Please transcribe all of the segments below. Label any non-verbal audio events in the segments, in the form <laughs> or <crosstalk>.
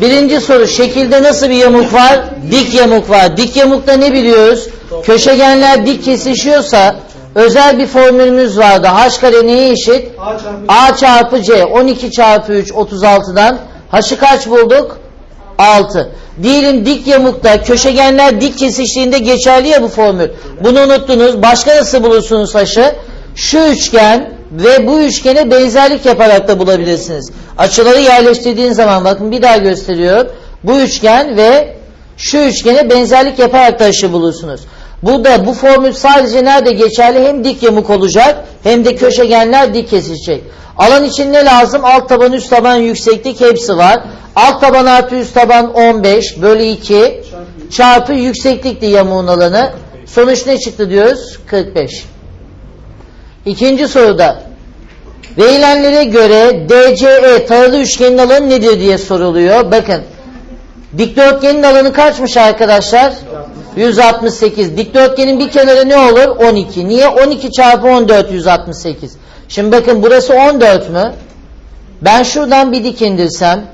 Birinci soru şekilde nasıl bir yamuk var? Dik yamuk var. Dik yamukta ne biliyoruz? Köşegenler dik kesişiyorsa özel bir formülümüz vardı. H kare neye eşit? A çarpı C 12 çarpı 3 36'dan H'ı kaç bulduk? 6. Diyelim dik yamukta köşegenler dik kesiştiğinde geçerli ya bu formül. Bunu unuttunuz. Başka nasıl bulursunuz H'ı? Şu üçgen ve bu üçgene benzerlik yaparak da bulabilirsiniz. Açıları yerleştirdiğin zaman bakın bir daha gösteriyorum. Bu üçgen ve şu üçgene benzerlik yaparak da H'ı bulursunuz. Burada bu formül sadece nerede geçerli? Hem dik yamuk olacak hem de köşegenler dik kesişecek. Alan için ne lazım? Alt taban, üst taban, yükseklik hepsi var. Alt taban artı üst taban 15 bölü 2 çarpı yükseklikti yamuğun alanı. Sonuç ne çıktı diyoruz? 45. İkinci soruda verilenlere göre DCE taralı üçgenin alanı nedir diye soruluyor. Bakın dikdörtgenin alanı kaçmış arkadaşlar? 168. Dikdörtgenin bir kenarı ne olur? 12. Niye? 12 çarpı 14 168. Şimdi bakın burası 14 mü? Ben şuradan bir dik indirsem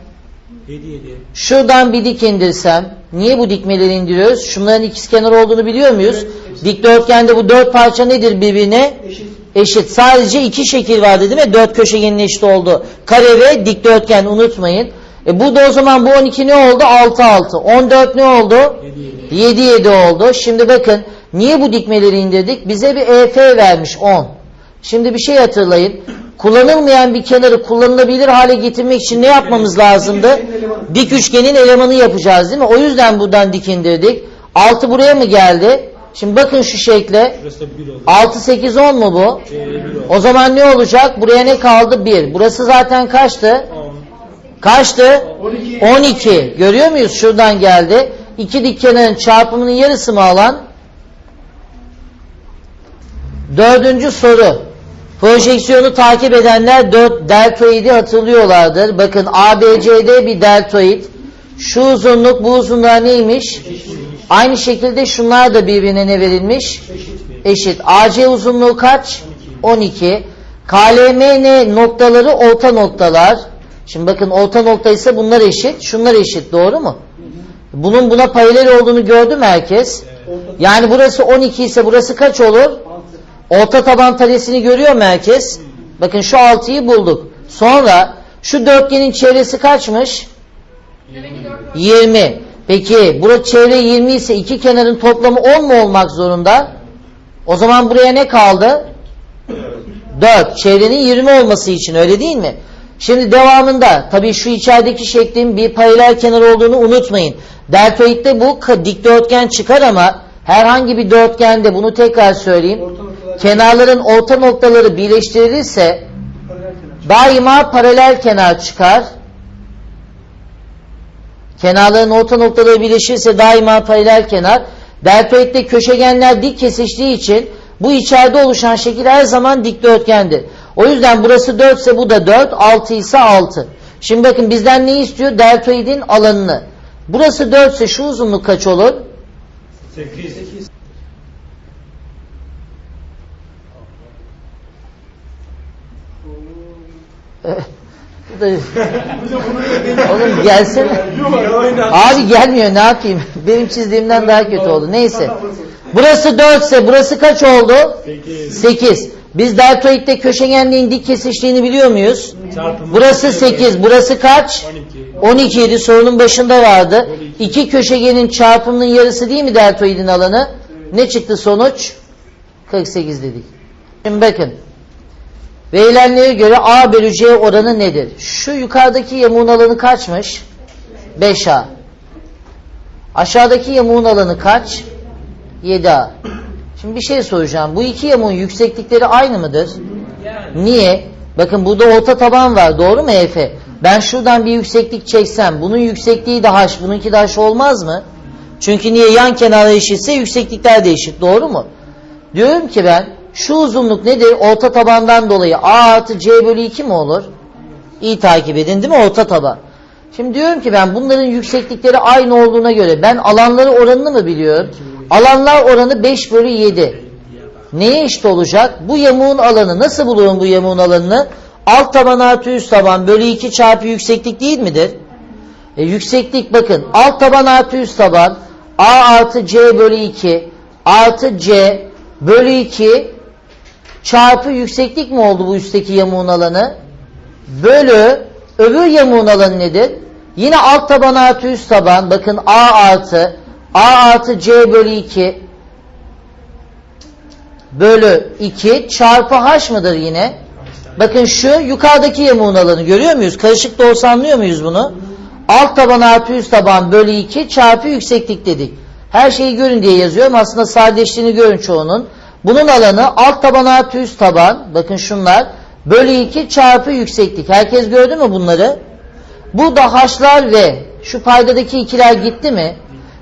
7 7. Şuradan bir dik indirsem, niye bu dikmeleri indiriyoruz? Şunların ikizkenar olduğunu biliyor muyuz? Dikdörtgende bu dört parça nedir birbirine? Eşit. Eşit. Sadece iki şekil vardı değil mi? Dört köşegenin eşit oldu. Kare ve dikdörtgen unutmayın. E burada o zaman bu 12 ne oldu? 6 6. 14 ne oldu? 7 7. 7 7 oldu. Şimdi bakın niye bu dikmeleri indirdik? Bize bir EF vermiş 10. Şimdi bir şey hatırlayın. Kullanılmayan bir kenarı kullanılabilir hale getirmek için ne yapmamız lazımdı? Dik üçgenin elemanı yapacağız değil mi? O yüzden buradan dik indirdik. 6 buraya mı geldi? Şimdi bakın şu şekle. Burası da 1 oldu. 6 8 10 mu bu? 1 oldu. O zaman ne olacak? Buraya ne kaldı? 1. Burası zaten kaçtı? 10. Kaçtı? 12. 12. Görüyor muyuz? Şuradan geldi. İki dik kenarın çarpımının yarısı mı alan? Dördüncü soru. Projeksiyonu takip edenler 4 deltoidi hatırlıyorlardır. Bakın ABCD bir deltoid. Şu uzunluk bu uzunluğa neymiş? Aynı şekilde şunlar da birbirine ne verilmiş? Eşit. AC uzunluğu kaç? 12. KLMN noktaları orta noktalar. Şimdi bakın orta nokta ise bunlar eşit. Şunlar eşit. Doğru mu? Bunun buna paralel olduğunu gördü mü herkes? Yani burası 12 ise burası kaç olur? Orta taban taresini görüyor mu herkes? Bakın şu 6'yı bulduk. Sonra şu dörtgenin çevresi kaçmış? 20. Peki burası çevre 20 ise iki kenarın toplamı 10 mu olmak zorunda? O zaman buraya ne kaldı? 4. Çevrenin 20 olması için öyle değil mi? Şimdi devamında tabii şu içerideki şeklin bir paralel kenar olduğunu unutmayın. Deltoidde bu dikdörtgen çıkar ama herhangi bir dörtgende bunu tekrar söyleyeyim. Orta. Kenarların orta noktaları birleştirilirse Paralel daima paralel kenar çıkar. Kenarların orta noktaları birleşirse daima paralel kenar. Deltoidde köşegenler dik kesiştiği için bu içeride oluşan şekil her zaman dikdörtgendir. O yüzden burası 4 ise bu da 4, 6 ise 6. Şimdi bakın bizden ne istiyor? Deltoidin alanını. Burası 4 ise şu uzunluk kaç olur? 8. 8. <laughs> Oğlum gelsene. Abi gelmiyor ne yapayım? <laughs> Benim çizdiğimden daha kötü oldu. Neyse. Burası 4 ise burası kaç oldu? 8. 8. Biz deltoidde köşegenliğin dik kesiştiğini biliyor muyuz? Çarpımı. Burası 8. Burası kaç? 12. 12 idi sorunun başında vardı. İki köşegenin çarpımının yarısı değil mi deltoidin alanı? Ne çıktı sonuç? 48 dedik. Şimdi bakın. Verilenlere göre A bölü C oranı nedir? Şu yukarıdaki yamuğun alanı kaçmış? 5A. Aşağıdaki yamuğun alanı kaç? 7A. Şimdi bir şey soracağım. Bu iki yamuğun yükseklikleri aynı mıdır? Niye? Bakın burada orta taban var. Doğru mu Efe? Ben şuradan bir yükseklik çeksem bunun yüksekliği de h, bununki de h olmaz mı? Çünkü niye yan kenarı eşitse yükseklikler de eşit. Doğru mu? Diyorum ki ben şu uzunluk nedir? Orta tabandan dolayı a artı c bölü 2 mi olur? İyi takip edin değil mi? Orta taban. Şimdi diyorum ki ben bunların yükseklikleri aynı olduğuna göre ben alanları oranını mı biliyorum? Alanlar oranı 5 bölü 7. Neye eşit olacak? Bu yamuğun alanı. Nasıl bulurum bu yamuğun alanını? alt taban artı üst taban bölü 2 çarpı yükseklik değil midir? E, yükseklik bakın alt taban artı üst taban a artı c bölü 2 artı c bölü 2 çarpı yükseklik mi oldu bu üstteki yamuğun alanı? Bölü öbür yamuğun alanı nedir? Yine alt taban artı üst taban bakın a artı a artı c bölü 2 bölü 2 çarpı h mıdır yine? Bakın şu yukarıdaki yamuğun alanı görüyor muyuz? Karışık da olsa anlıyor muyuz bunu? Alt taban artı üst taban bölü 2 çarpı yükseklik dedik. Her şeyi görün diye yazıyorum. Aslında sadeleştiğini görün çoğunun. Bunun alanı alt taban artı üst taban. Bakın şunlar. Bölü 2 çarpı yükseklik. Herkes gördü mü bunları? Bu da h'lar ve şu paydadaki ikiler gitti mi?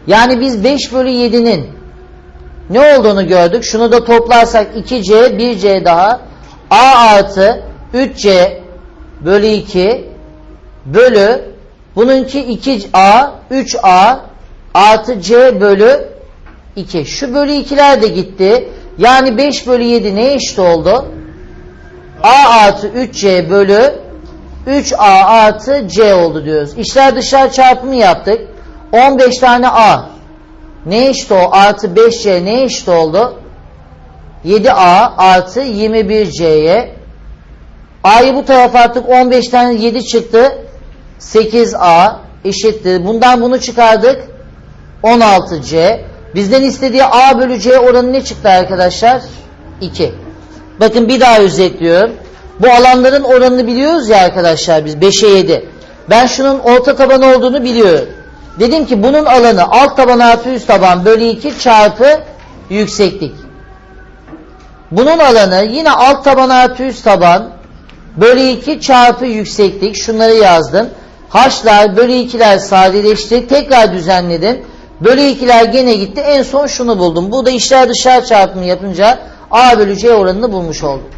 Yani biz 5 bölü 7'nin ne olduğunu gördük. Şunu da toplarsak 2c 1c daha a artı 3c bölü 2 bölü bununki 2a 3a artı c bölü 2. Şu bölü 2'ler de gitti. Yani 5 bölü 7 ne eşit oldu? a artı 3c bölü 3a artı c oldu diyoruz. İçler dışlar çarpımı yaptık. 15 tane a. Ne eşit o? Artı 5c ne eşit oldu? 7a artı 21c'ye. A'yı bu tarafa attık. 15 tane 7 çıktı. 8a eşittir. Bundan bunu çıkardık. 16c. Bizden istediği a bölü c oranı ne çıktı arkadaşlar? 2. Bakın bir daha özetliyorum. Bu alanların oranını biliyoruz ya arkadaşlar biz 5'e 7. Ben şunun orta taban olduğunu biliyorum. Dedim ki bunun alanı alt taban artı üst taban bölü 2 çarpı yükseklik. Bunun alanı yine alt taban artı üst taban bölü 2 çarpı yükseklik. Şunları yazdım. H'lar bölü 2'ler sadeleşti. Tekrar düzenledim. Bölü 2'ler gene gitti. En son şunu buldum. Bu da içler dışlar çarpımı yapınca A bölü C oranını bulmuş oldum.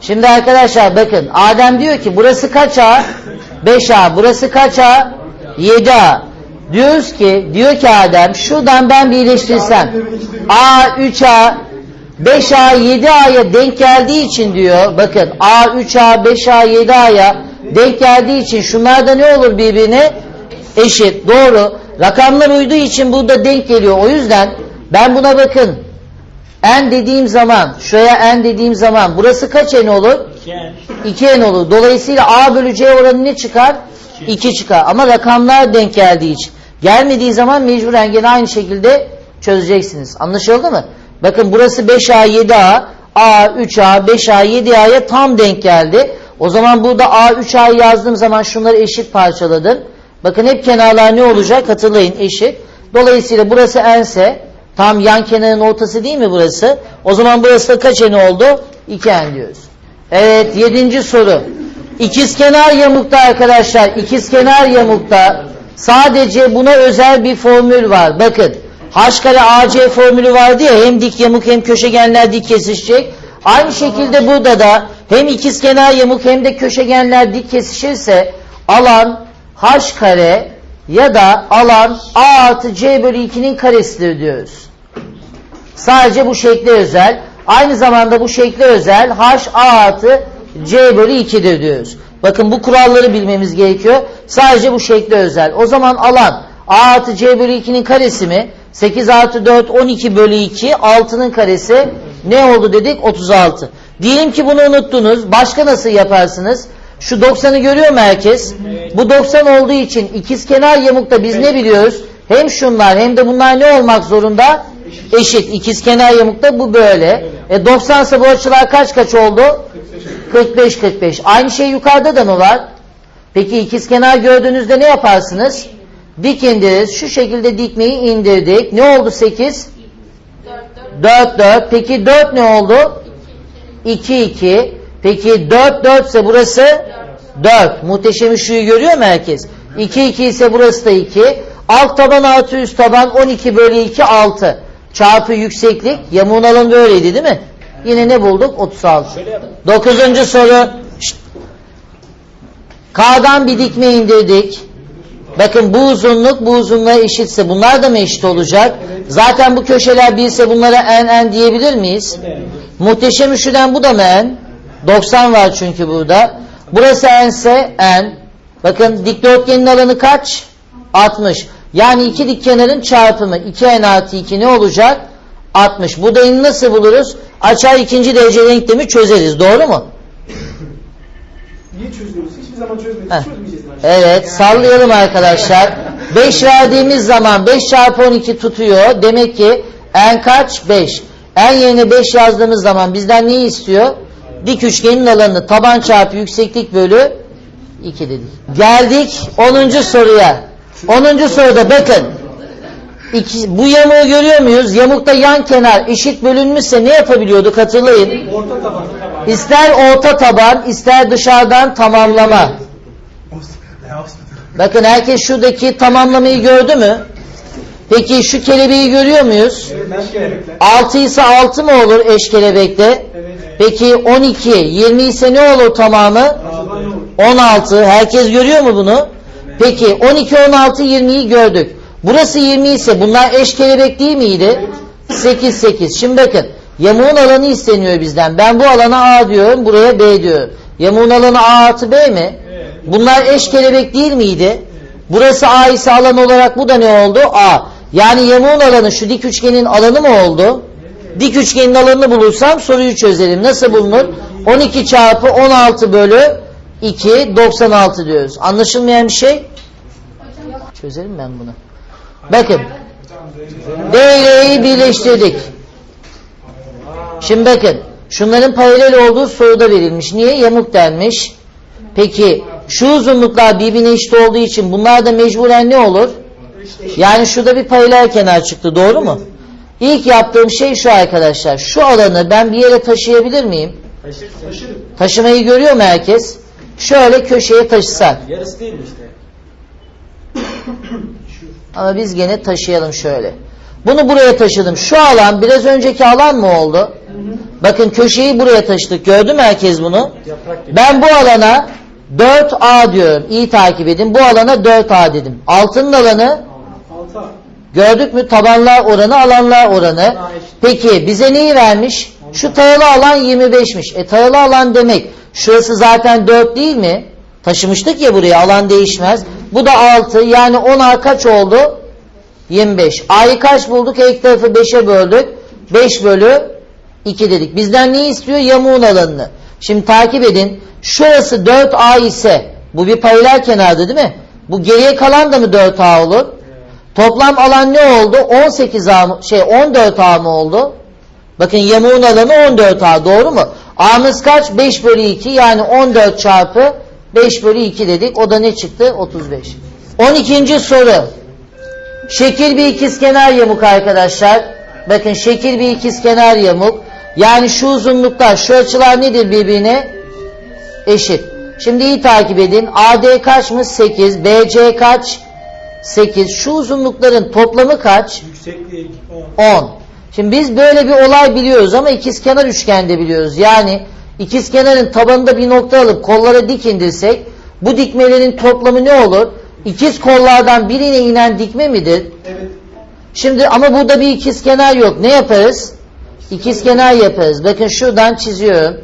Şimdi arkadaşlar bakın Adem diyor ki burası kaç A? 5A. Burası kaç A? 7A. Diyoruz ki diyor ki Adem şuradan ben birleştirsem A 3A 5A 7A'ya denk geldiği için diyor bakın A 3A 5A 7A'ya denk geldiği için şunlar da ne olur birbirine eşit doğru rakamlar uyduğu için burada denk geliyor o yüzden ben buna bakın n dediğim zaman şuraya n dediğim zaman burası kaç n olur? 2 n olur. Dolayısıyla A bölü C oranı ne çıkar? 2 çıkar. Ama rakamlar denk geldiği için. Gelmediği zaman mecburen gene aynı şekilde çözeceksiniz. Anlaşıldı mı? Bakın burası 5A 7A A 3A 5A 7A'ya tam denk geldi. O zaman burada A 3A'yı yazdığım zaman şunları eşit parçaladım. Bakın hep kenarlar ne olacak? Hatırlayın eşit. Dolayısıyla burası n'se tam yan kenarın ortası değil mi burası? O zaman burası da kaç n oldu? 2n diyoruz. Evet yedinci soru. İkizkenar yamukta arkadaşlar ikizkenar yamukta sadece buna özel bir formül var. Bakın h kare ac formülü vardı ya hem dik yamuk hem köşegenler dik kesişecek. Aynı şekilde burada da hem ikizkenar yamuk hem de köşegenler dik kesişirse alan h kare ya da alan a artı c bölü 2'nin karesidir diyoruz. Sadece bu şekle özel. Aynı zamanda bu şekle özel h a artı c bölü 2'dir diyoruz. Bakın bu kuralları bilmemiz gerekiyor. Sadece bu şekle özel. O zaman alan a artı c bölü 2'nin karesi mi? 8 artı 4 12 bölü 2 6'nın karesi ne oldu dedik? 36. Diyelim ki bunu unuttunuz. Başka nasıl yaparsınız? Şu 90'ı görüyor mu herkes? Bu 90 olduğu için ikizkenar yamukta biz ne biliyoruz? Hem şunlar hem de bunlar ne olmak zorunda? Eşit. İkizkenar yamukta bu böyle. E 90 ise bu açılar kaç kaç oldu? 45 45. Aynı şey yukarıda da mı var? Peki ikizkenar gördüğünüzde ne yaparsınız? Dik indiririz. Şu şekilde dikmeyi indirdik. Ne oldu 8? 4 4. Peki 4 ne oldu? 2 2. Peki 4 4 ise burası 4. Muhteşem ışığı görüyor mu herkes? 2 2 ise burası da 2. Alt taban artı üst taban 12 bölü 2 6. Çarpı yükseklik. Yamuğun alanı böyleydi değil mi? Yine ne bulduk? 36. Dokuzuncu soru. Şşt. K'dan bir dikme indirdik. Bakın bu uzunluk bu uzunluğa eşitse bunlar da mı eşit olacak? Zaten bu köşeler bilse bunlara n n diyebilir miyiz? Muhteşem üçlüden bu da mı n? 90 var çünkü burada. Burası n ise n. Bakın dikdörtgenin alanı kaç? 60. Yani iki dik kenarın çarpımı 2n artı 2 ne olacak? 60. Bu da nasıl buluruz? Açar ikinci derece denklemi çözeriz. Doğru mu? Niye çözüyoruz? Hiçbir zaman çözmedik. Heh. Çözmeyeceğiz. Evet sallayalım arkadaşlar. 5 verdiğimiz zaman 5 çarpı 12 tutuyor. Demek ki n kaç? 5. n yerine 5 yazdığımız zaman bizden neyi istiyor? Dik üçgenin alanını taban çarpı yükseklik bölü 2 dedik. Geldik 10. soruya. 10. soruda bakın. İki, bu yamuğu görüyor muyuz? Yamukta yan kenar eşit bölünmüşse ne yapabiliyorduk hatırlayın. Orta taban. İster orta taban ister dışarıdan tamamlama. Bakın herkes şuradaki tamamlamayı gördü mü? Peki şu kelebeği görüyor muyuz? Evet. Ben kelebekler. 6 ise 6 mı olur eş kelebekte? Peki 12, 20 ise ne olur tamamı? Taban ne olur? 16. Herkes görüyor mu bunu? Peki 12, 16, 20'yi gördük. Burası 20 ise bunlar eş kelebek değil miydi? 8, 8. Şimdi bakın yamuğun alanı isteniyor bizden. Ben bu alana A diyorum, buraya B diyorum. Yamuğun alanı A artı B mi? Bunlar eş kelebek değil miydi? Burası A ise alan olarak bu da ne oldu? A. Yani yamuğun alanı şu dik üçgenin alanı mı oldu? Dik üçgenin alanını bulursam soruyu çözelim. Nasıl bulunur? 12 çarpı 16 bölü 2 96 diyoruz. Anlaşılmayan bir şey? Çözelim ben bunu. Bakın. D ile E'yi birleştirdik. Şimdi bakın. Şunların paralel olduğu soruda verilmiş. Niye? Yamuk denmiş. Peki şu uzunluklar birbirine eşit olduğu için bunlar da mecburen ne olur? Yani şurada bir paralel kenar çıktı. Doğru mu? İlk yaptığım şey şu arkadaşlar. Şu alanı ben bir yere taşıyabilir miyim? Taşırım. Taşımayı görüyor mu herkes? Şöyle köşeye taşısak. Yarısı değil mi işte? <coughs> Ama biz gene taşıyalım şöyle. Bunu buraya taşıdım. Şu alan biraz önceki alan mı oldu? Bakın köşeyi buraya taşıdık. Gördü mü herkes bunu? Ben bu alana 4A diyorum. İyi takip edin. Bu alana 4A dedim. Altının alanı. Gördük mü? Tabanlar oranı, alanlar oranı. Peki bize neyi vermiş? Şu taralı alan 25'miş. E taralı alan demek şurası zaten 4 değil mi? Taşımıştık ya buraya alan değişmez. Bu da 6 yani 10A kaç oldu? 25. A'yı kaç bulduk? Her tarafı 5'e böldük. 5 bölü 2 dedik. Bizden ne istiyor? Yamuğun alanını. Şimdi takip edin. Şurası 4A ise bu bir paralel kenardı değil mi? Bu geriye kalan da mı 4A olur? Toplam alan ne oldu? 18A mı? Şey 14A mı oldu? Bakın yamuğun alanı 14A doğru mu? A'mız kaç? 5 bölü 2 yani 14 çarpı 5 bölü 2 dedik. O da ne çıktı? 35. 12. soru. Şekil bir ikizkenar yamuk arkadaşlar. Bakın şekil bir ikizkenar yamuk. Yani şu uzunluklar, şu açılar nedir birbirine? Eşit. Şimdi iyi takip edin. AD kaçmış? 8. BC kaç? 8. Şu uzunlukların toplamı kaç? Yüksekliği 10. 10. Şimdi biz böyle bir olay biliyoruz ama ikizkenar üçgende biliyoruz. Yani ikizkenarın tabanında bir nokta alıp kollara dik indirsek bu dikmelerin toplamı ne olur? İkiz kollardan birine inen dikme midir? Evet. Şimdi ama burada bir ikizkenar yok. Ne yaparız? İkizkenar yaparız. Bakın şuradan çiziyorum.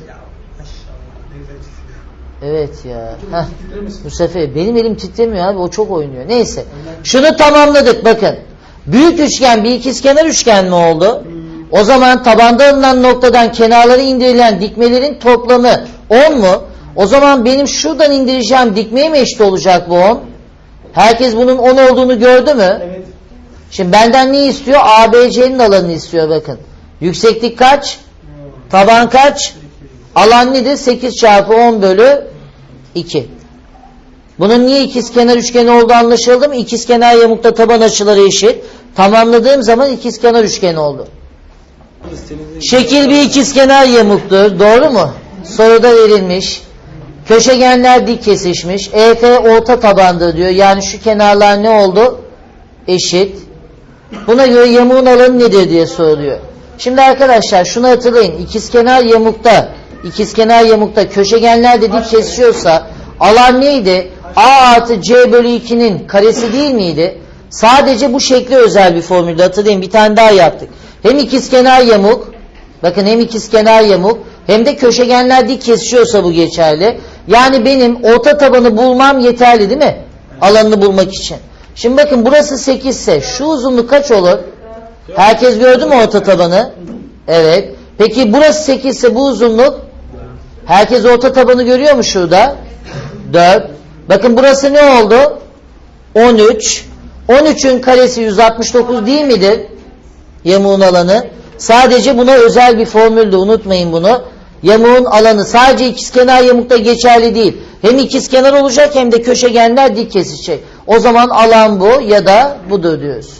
Evet ya. Heh. Bu sefer benim elim titremiyor abi. O çok oynuyor. Neyse. Şunu tamamladık bakın. Büyük üçgen bir ikizkenar üçgen mi oldu? O zaman tabanda alınan noktadan kenarları indirilen dikmelerin toplamı 10 mu? O zaman benim şuradan indireceğim dikmeye mi eşit olacak bu 10? Herkes bunun 10 olduğunu gördü mü? Evet. Şimdi benden ne istiyor? ABC'nin alanını istiyor bakın. Yükseklik kaç? Taban kaç? Alan nedir? 8 çarpı 10 bölü 2. Bunun niye ikizkenar üçgeni olduğu anlaşıldı mı? İkizkenar yamukta taban açıları eşit. Tamamladığım zaman ikizkenar üçgen oldu. Şekil bir ikizkenar yamuktur. Doğru mu? Soruda verilmiş. Köşegenler dik kesişmiş. EF orta tabandır diyor. Yani şu kenarlar ne oldu? Eşit. Buna göre yamuğun alanı nedir diye soruluyor. Şimdi arkadaşlar şunu hatırlayın. İkizkenar yamukta, ikizkenar yamukta köşegenler de dik kesişiyorsa alan neydi? A artı C bölü 2'nin karesi değil miydi? Sadece bu şekli özel bir formülde hatırlayın. Bir tane daha yaptık. Hem ikizkenar yamuk, bakın hem ikizkenar yamuk hem de köşegenler dik kesişiyorsa bu geçerli. Yani benim orta tabanı bulmam yeterli değil mi? Alanını bulmak için. Şimdi bakın burası 8 ise şu uzunluk kaç olur? Herkes gördü mü orta tabanı? Evet. Peki burası 8 ise bu uzunluk? Herkes orta tabanı görüyor mu şurada? 4. Bakın burası ne oldu? 13. 13'ün karesi 169 değil midir? Yamuğun alanı. Sadece buna özel bir formüldü unutmayın bunu. Yamuğun alanı sadece ikizkenar yamukta geçerli değil. Hem ikizkenar olacak hem de köşegenler dik kesişecek. O zaman alan bu ya da budur diyoruz.